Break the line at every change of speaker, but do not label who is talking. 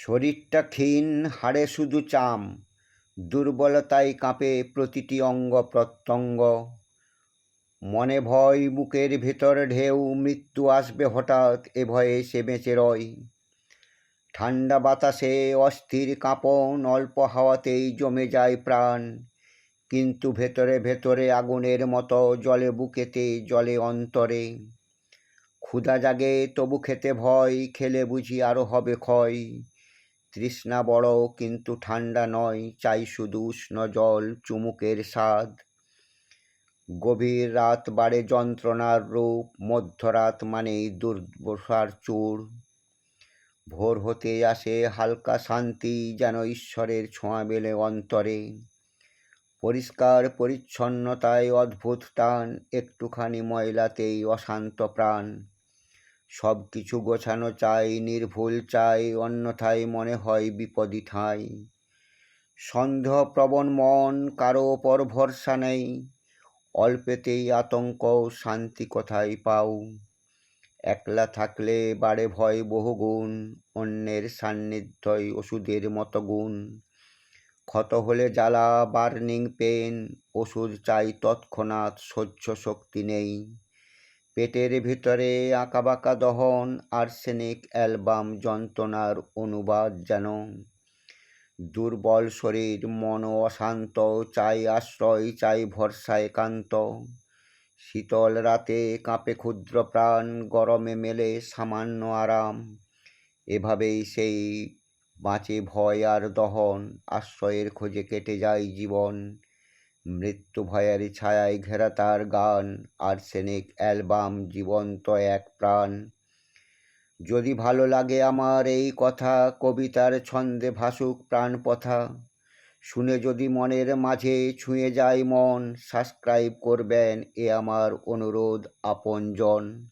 শরীরটা ক্ষীণ, হাড়ে শুধু চাম। দুর্বলতায় কাঁপে প্রতিটি অঙ্গ প্রত্যঙ্গ। মনে ভয়, বুকের ভেতর ঢেউ, মৃত্যু আসবে হঠাৎ, এ ভয়ে সে বেঁচে রয়। ঠান্ডা বাতাসে অস্থির কাঁপন, অল্প হাওয়াতেই জমে যায় প্রাণ। কিন্তু ভেতরে ভেতরে আগুনের মতো জলে বুকেতে জলে অন্তরে। ক্ষুধা জাগে, তবু খেতে ভয়, খেলে বুঝি আরও হবে ক্ষয়। তৃষ্ণা বড়, কিন্তু ঠান্ডা নয়, চাই শুধু উষ্ণ জল, চুমুকের স্বাদ। গভীর রাত বাড়ে যন্ত্রণার রূপ, মধ্যরাত মানেই দুর্বসার চূড় ভোর হতে আসে হালকা শান্তি, যেন ঈশ্বরের ছোঁয়া মেলে অন্তরে। পরিষ্কার পরিচ্ছন্নতায় অদ্ভুত টান, একটুখানি ময়লাতেই অশান্ত প্রাণ। সব কিছু গোছানো চাই, নির্ভুল চাই, অন্যথায় মনে হয় বিপদী ঠাঁই। সন্দেহপ্রবণ মন, কারও ওপর ভরসা নেই। অল্পেতেই আতঙ্ক, শান্তি কোথায় পাও? একলা থাকলে বাড়ে ভয় বহুগুণ, অন্যের সান্নিধ্যই ওষুধের মতো গুণ। ক্ষত হলে জ্বালা, বার্নিং পেন ওষুধ চাই তৎক্ষণাৎ, সহ্য শক্তি নেই। পেটের ভিতরে আঁকাবাঁকা দহন, আর্সেনিক অ্যালবাম যন্ত্রণার অনুবাদ যেন। দুর্বল শরীর, মন অশান্ত, চাই আশ্রয়, চাই ভরসা একান্ত। শীতল রাতে কাঁপে ক্ষুদ্র প্রাণ, গরমে মেলে সামান্য আরাম। এভাবেই সেই বাঁচে ভয় আর দহন, আশ্রয়ের খোঁজে কেটে যায় জীবন। মৃত্যু ভয়ের ছায়ায় ঘেরা তার গান, আর্সেনিক অ্যালবাম, জীবন্ত এক প্রাণ। যদি ভালো লাগে আমার এই কথা, কবিতার ছন্দে ভাসুক প্রাণপথা। শুনে যদি মনের মাঝে ছুঁয়ে যায় মন, সাবস্ক্রাইব করবেন এ আমার অনুরোধ আপনজন।